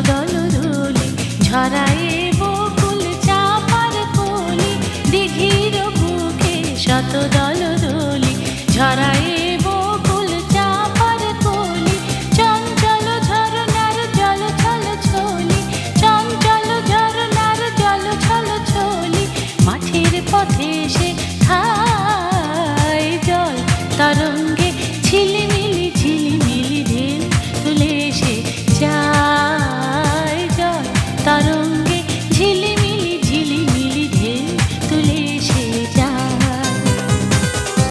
দল চাপার দিঘির শত দল দোলে